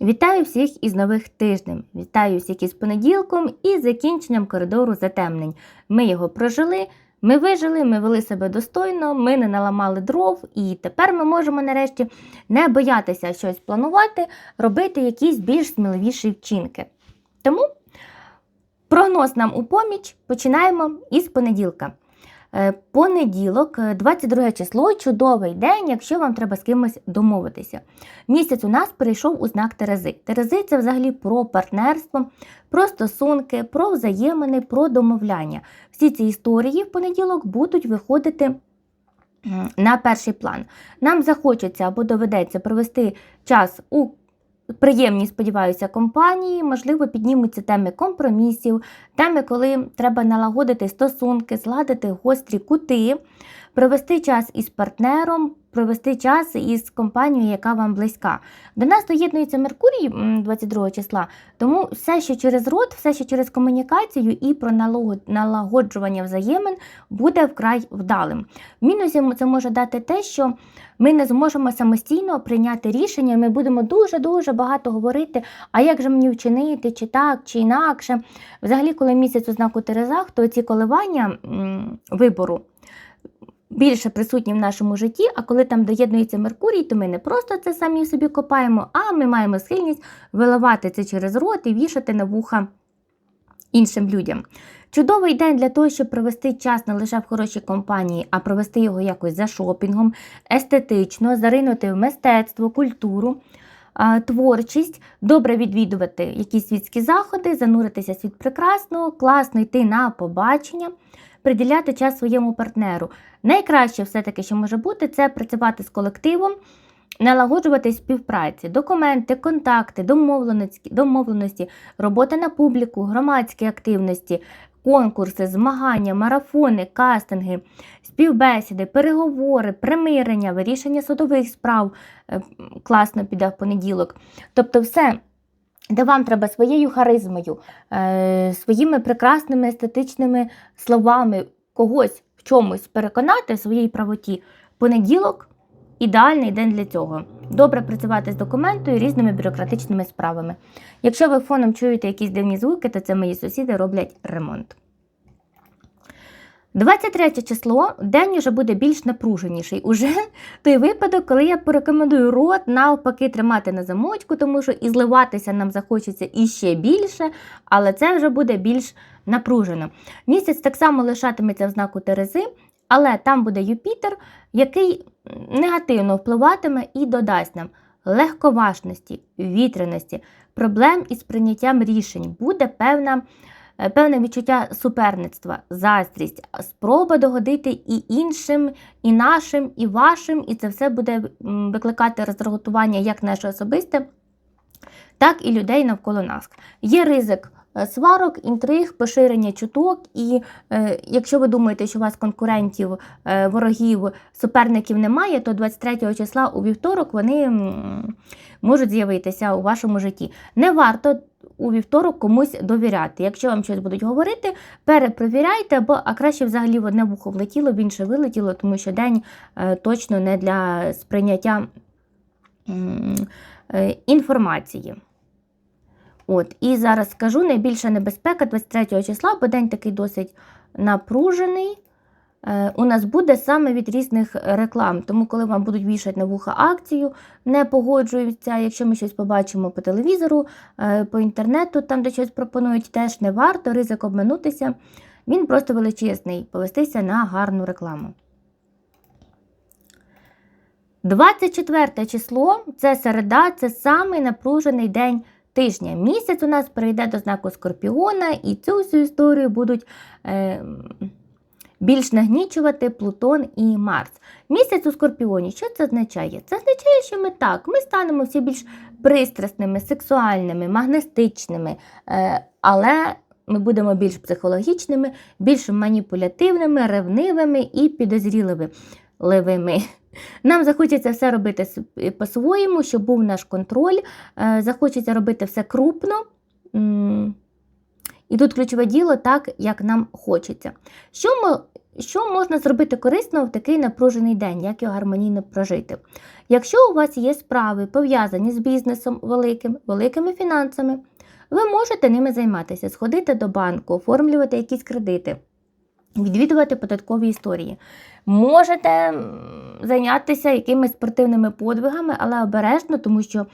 Вітаю всіх із нових тижнем. Вітаю всіх із понеділком і закінченням коридору затемнень. Ми його прожили, ми вижили, ми вели себе достойно, ми не наламали дров, і тепер ми можемо нарешті не боятися щось планувати, робити якісь більш сміливіші вчинки. Тому прогноз нам у поміч починаємо із понеділка. Е, Понеділок, е, 22 число, чудовий день, якщо вам треба з кимось домовитися. Місяць у нас перейшов у знак Терези. Терези це взагалі про партнерство, про стосунки, про взаємини, про домовляння. Всі ці історії в понеділок будуть виходити на перший план. Нам захочеться або доведеться провести час у приємній, сподіваюся, компанії, можливо, піднімуться теми компромісів, теми, коли треба налагодити стосунки, зладити гострі кути, провести час із партнером, провести час із компанією, яка вам близька. До нас доєднується Меркурій 22 числа, тому все, що через рот, все, що через комунікацію і про налагоджування взаємин, буде вкрай вдалим. В це може дати те, що ми не зможемо самостійно прийняти рішення, ми будемо дуже-дуже багато говорити, а як же мені вчинити, чи так, чи інакше. Взагалі, коли місяць у знаку Терезах, то ці коливання вибору більше присутні в нашому житті, а коли там доєднується Меркурій, то ми не просто це самі собі копаємо, а ми маємо схильність виливати це через рот і вішати на вуха іншим людям. Чудовий день для того, щоб провести час не лише в хорошій компанії, а провести його якось за шопінгом, естетично, заринути в мистецтво, культуру, творчість, добре відвідувати якісь світські заходи, зануритися в світ прекрасного, класно йти на побачення, приділяти час своєму партнеру. Найкраще все-таки, що може бути, це працювати з колективом, налагоджувати співпраці, документи, контакти, домовленості, домовленості, робота на публіку, громадські активності, конкурси, змагання, марафони, кастинги, співбесіди, переговори, примирення, вирішення судових справ е, класно піде в понеділок. Тобто, все. Де вам треба своєю харизмою, е, своїми прекрасними естетичними словами когось в чомусь переконати в своїй правоті, понеділок ідеальний день для цього. Добре працювати з документою і різними бюрократичними справами. Якщо ви фоном чуєте якісь дивні звуки, то це мої сусіди роблять ремонт. 23 число день вже буде більш напруженіший. Уже той випадок, коли я порекомендую рот навпаки тримати на замочку, тому що і зливатися нам захочеться іще більше, але це вже буде більш напружено. Місяць так само лишатиметься в знаку Терези, але там буде Юпітер, який негативно впливатиме і додасть нам легковажності, вітряності, проблем із прийняттям рішень. Буде певна. Е, Певне відчуття суперництва, заздрість, спроба догодити і іншим, і нашим, і вашим, і це все буде викликати роздратування як наше особисте, так і людей навколо нас. Є ризик е, сварок, інтриг, поширення чуток, і е, якщо ви думаєте, що у вас конкурентів, е, ворогів, суперників немає, то 23 числа у вівторок вони можуть з'явитися у вашому житті. Не варто у вівторок комусь довіряти. Якщо вам щось будуть говорити, перепровіряйте, або а краще взагалі в одне вухо влетіло, в інше вилетіло, тому що день е, точно не для сприйняття е, інформації. От, і зараз скажу найбільша небезпека 23 числа, бо день такий досить напружений. Е, У нас буде саме від різних реклам. Тому, коли вам будуть вішати на вуха акцію, не погоджуються. Якщо ми щось побачимо по телевізору, е, по інтернету, там де щось пропонують, теж не варто ризик обманутися. Він просто величезний, повестися на гарну рекламу. 24 число це середа, це самий напружений день тижня. Місяць у нас перейде до знаку Скорпіона, і цю всю історію будуть е, більш нагнічувати Плутон і Марс. Місяць у Скорпіоні, що це означає? Це означає, що ми так, ми станемо всі більш пристрасними, сексуальними, магнестичними, е, але ми будемо більш психологічними, більш маніпулятивними, ревнивими і підозріливими. Нам захочеться все робити по-своєму, щоб був наш контроль. Е, Захочеться робити все крупно. І тут ключове діло так, як нам хочеться. Що ми що можна зробити корисно в такий напружений день, як його гармонійно прожити? Якщо у вас є справи пов'язані з бізнесом великим, великими фінансами, ви можете ними займатися, сходити до банку, оформлювати якісь кредити, відвідувати податкові історії. Можете зайнятися якимись спортивними подвигами, але обережно, тому що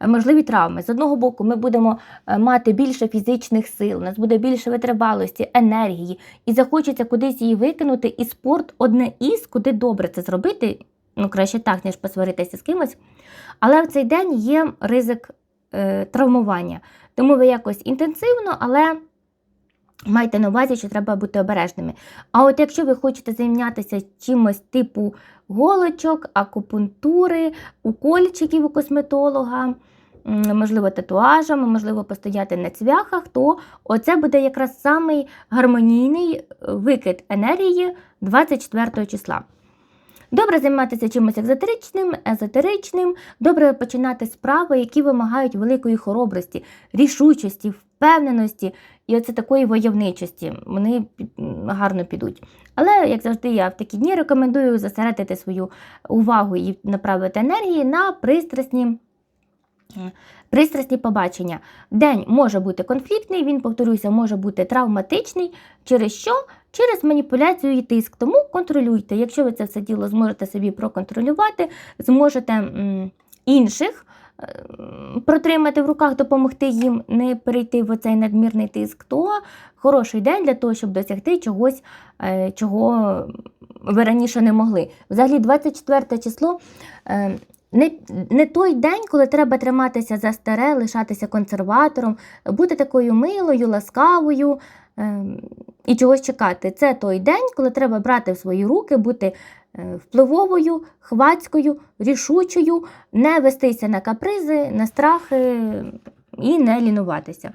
е, можливі травми. З одного боку, ми будемо е, мати більше фізичних сил, у нас буде більше витривалості, енергії, і захочеться кудись її викинути. І спорт одне із, куди добре це зробити. Ну, краще так, ніж посваритися з кимось. Але в цей день є ризик е, травмування. Тому ви якось інтенсивно, але майте на увазі, що треба бути обережними. А от якщо ви хочете зайнятися чимось типу голочок, акупунктури, укольчиків у косметолога, можливо, татуажами, можливо, постояти на цвяхах, то оце буде якраз самий гармонійний е, викид енергії 24 числа. Добре займатися чимось екзотеричним, езотеричним, добре починати справи, які вимагають великої хоробрості, рішучості, впевненості і оце такої войовничості. Вони гарно підуть. Але, як завжди, я в такі дні рекомендую зосередити свою увагу і направити енергії на пристрасні. е, Пристрасні побачення. День може бути конфліктний, він, повторюся, може бути травматичний. Через що? Через маніпуляцію і тиск. Тому контролюйте. Якщо ви це все діло зможете собі проконтролювати, зможете м, інших протримати в руках, допомогти їм не перейти в оцей надмірний тиск, то хороший день для того, щоб досягти чогось, е, чого ви раніше не могли. Взагалі, 24 число. е, Не, не той день, коли треба триматися за старе, лишатися консерватором, бути такою милою, ласкавою е, і чогось чекати. Це той день, коли треба брати в свої руки, бути впливовою, хвацькою, рішучою, не вестися на капризи, на страхи і не лінуватися.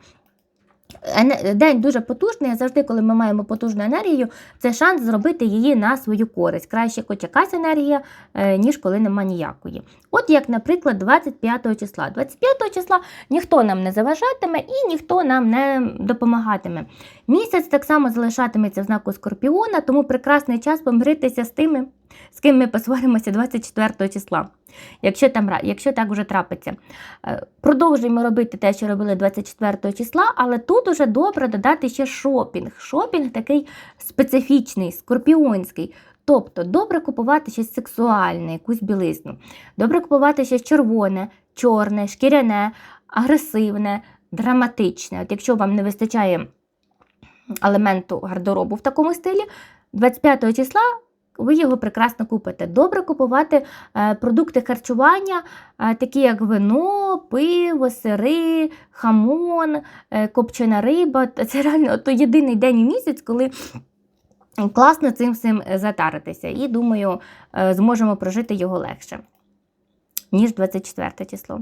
День дуже потужний, завжди, коли ми маємо потужну енергію, це шанс зробити її на свою користь. Краще хоч якась енергія, е, ніж коли нема ніякої. От як, наприклад, 25 числа. 25 числа ніхто нам не заважатиме і ніхто нам не допомагатиме. Місяць так само залишатиметься в знаку Скорпіона, тому прекрасний час помиритися з тими, з ким ми посваримося 24 числа. Якщо, там, якщо так вже трапиться. Е, Продовжуємо робити те, що робили 24 числа, але тут уже добре додати ще шопінг. Шопінг такий специфічний, скорпіонський. Тобто добре купувати щось сексуальне, якусь білизну. Добре купувати щось червоне, чорне, шкіряне, агресивне, драматичне. От якщо вам не вистачає елементу гардеробу в такому стилі, 25 числа ви його прекрасно купите. Добре купувати е, продукти харчування, е, такі як вино, пиво, сири, хамон, е, копчена риба. Це реально то єдиний день у місяць, коли класно цим всім затаритися. І думаю, зможемо прожити його легше, ніж 24 число.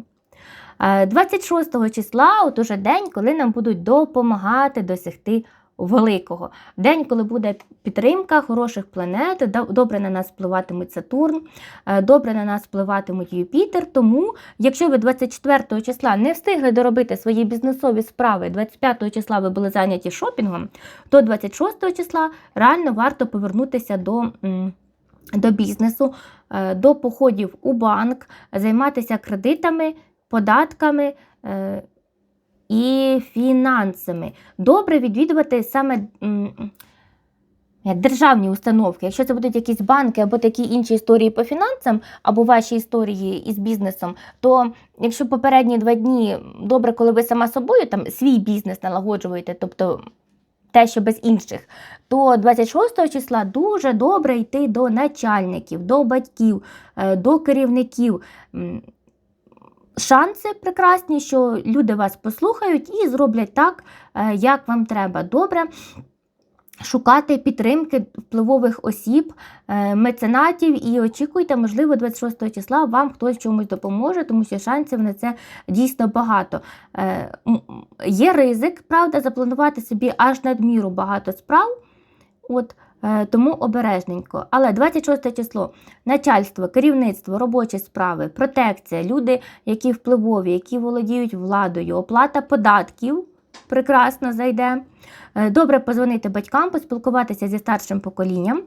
Е, 26 числа, от уже день, коли нам будуть допомагати досягти великого. День, коли буде підтримка хороших планет, добре на нас впливатимуть Сатурн, е, добре на нас впливатимуть Юпітер. Тому, якщо ви 24 числа не встигли доробити свої бізнесові справи, 25 числа ви були зайняті шопінгом, то 26 числа реально варто повернутися до. До бізнесу, е, до походів у банк, займатися кредитами, податками е, і фінансами. Добре відвідувати саме державні установки. Якщо це будуть якісь банки або такі інші історії по фінансам, або ваші історії із бізнесом, то якщо попередні два дні добре, коли ви сама собою там свій бізнес налагоджуєте, тобто те, що без інших, то 26 числа дуже добре йти до начальників, до батьків, е, до керівників. Шанси прекрасні, що люди вас послухають і зроблять так, е, як вам треба. Добре шукати підтримки впливових осіб, е, меценатів і очікуйте, можливо, 26 числа вам хтось чомусь допоможе, тому що шансів на це дійсно багато. Е, Є ризик, правда, запланувати собі аж надміру багато справ. От, тому обережненько. Але 26 число начальство, керівництво, робочі справи, протекція, люди, які впливові, які володіють владою, оплата податків прекрасно зайде. Е, Добре позвонити батькам, поспілкуватися зі старшим поколінням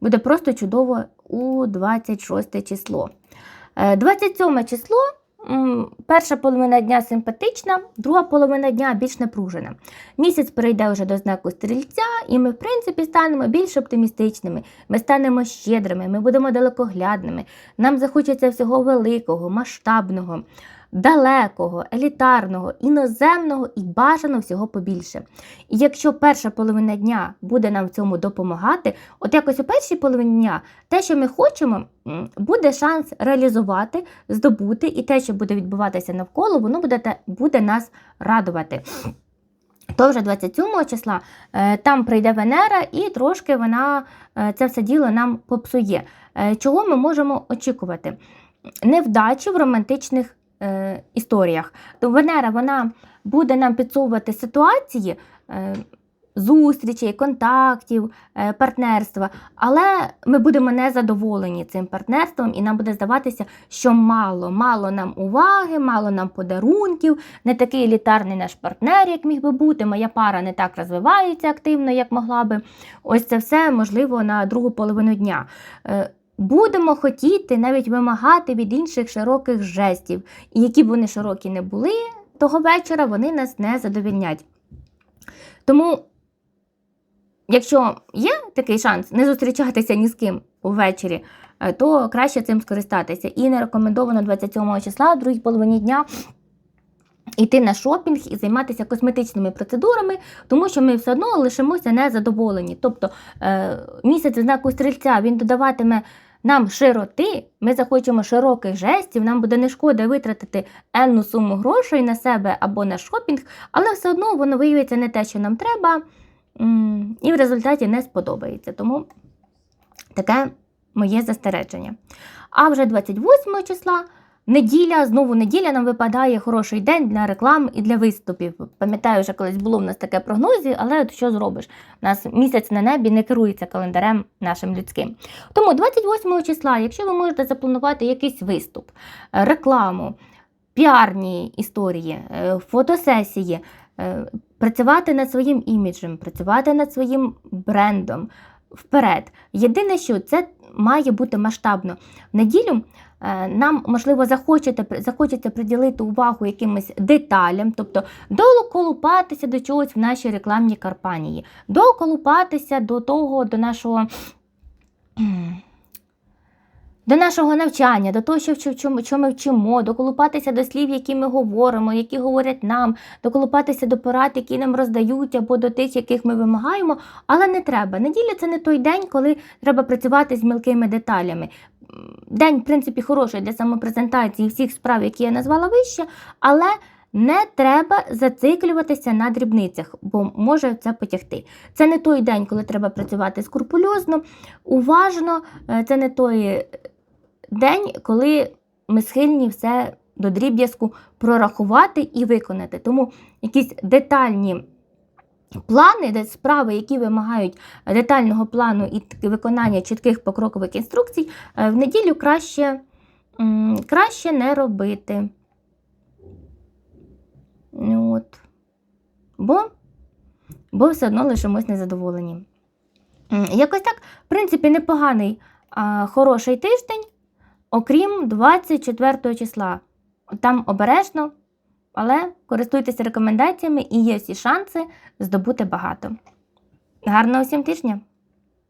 буде просто чудово у 26 число. Е, 27 число. Перша половина дня симпатична, друга половина дня більш напружена. Місяць перейде вже до знаку стрільця, і ми, в принципі, станемо більш оптимістичними. Ми станемо щедрими, ми будемо далекоглядними. Нам захочеться всього великого, масштабного, далекого, елітарного, іноземного і бажано всього побільше. І якщо перша половина дня буде нам в цьому допомагати, от якось у першій половині дня те, що ми хочемо, буде шанс реалізувати, здобути, і те, що буде відбуватися навколо, воно буде, буде нас радувати. То вже 27 числа е, там прийде Венера, і трошки вона е, це все діло нам попсує. Е, Чого ми можемо очікувати? Невдачі в романтичних е, історіях. То Венера вона буде нам підсовувати ситуації. Е, Зустрічей, контактів, е, партнерства, але ми будемо незадоволені цим партнерством, і нам буде здаватися, що мало, мало нам уваги, мало нам подарунків, не такий елітарний наш партнер, як міг би бути. Моя пара не так розвивається активно, як могла би. Ось це все можливо на другу половину дня. Е, Будемо хотіти навіть вимагати від інших широких жестів, і які б вони широкі не були, того вечора вони нас не задовільнять. Тому, якщо є такий шанс не зустрічатися ні з ким увечері, е, то краще цим скористатися. І не рекомендовано 27 числа, в другій половині дня. Йти на шопінг і займатися косметичними процедурами, тому що ми все одно лишимося незадоволені. Тобто е, місяць знаку стрільця він додаватиме нам широти, ми захочемо широких жестів, нам буде не шкода витратити енну суму грошей на себе або на шопінг, але все одно воно виявиться не те, що нам треба, і в результаті не сподобається. Тому таке моє застереження. А вже 28 числа. Неділя, знову неділя нам випадає хороший день для реклам і для виступів. Пам'ятаю, що колись було в нас таке прогнозі, але от що зробиш? У нас місяць на небі не керується календарем нашим людським. Тому 28 числа, якщо ви можете запланувати якийсь виступ, е, рекламу, піарні історії, е, фотосесії, е, працювати над своїм іміджем, працювати над своїм брендом вперед. Єдине, що це має бути масштабно. В неділю нам, можливо, захочете, захочеться приділити увагу якимось деталям, тобто доколупатися до чогось в нашій рекламній кампанії, доколупатися до того, до нашого. До нашого навчання, до того, що, що, що ми вчимо, доколупатися до слів, які ми говоримо, які говорять нам, доколупатися до порад, які нам роздають, або до тих, яких ми вимагаємо, але не треба. Неділя це не той день, коли треба працювати з мілкими деталями. День, в принципі, хороший для самопрезентації всіх справ, які я назвала вище, але не треба зациклюватися на дрібницях, бо може це потягти. Це не той день, коли треба працювати скрупульозно, уважно. Е, Це не той день, коли ми схильні все до дріб'язку прорахувати і виконати. Тому якісь детальні плани, справи, які вимагають детального плану і виконання чітких покрокових інструкцій, е, в неділю краще, краще не робити. Ну, От. Бо, бо все одно лишимось незадоволені. Якось так, в принципі, непоганий, а, хороший тиждень, окрім 24 числа. Там обережно, але користуйтеся рекомендаціями і є всі шанси здобути багато. Гарного всім тижня!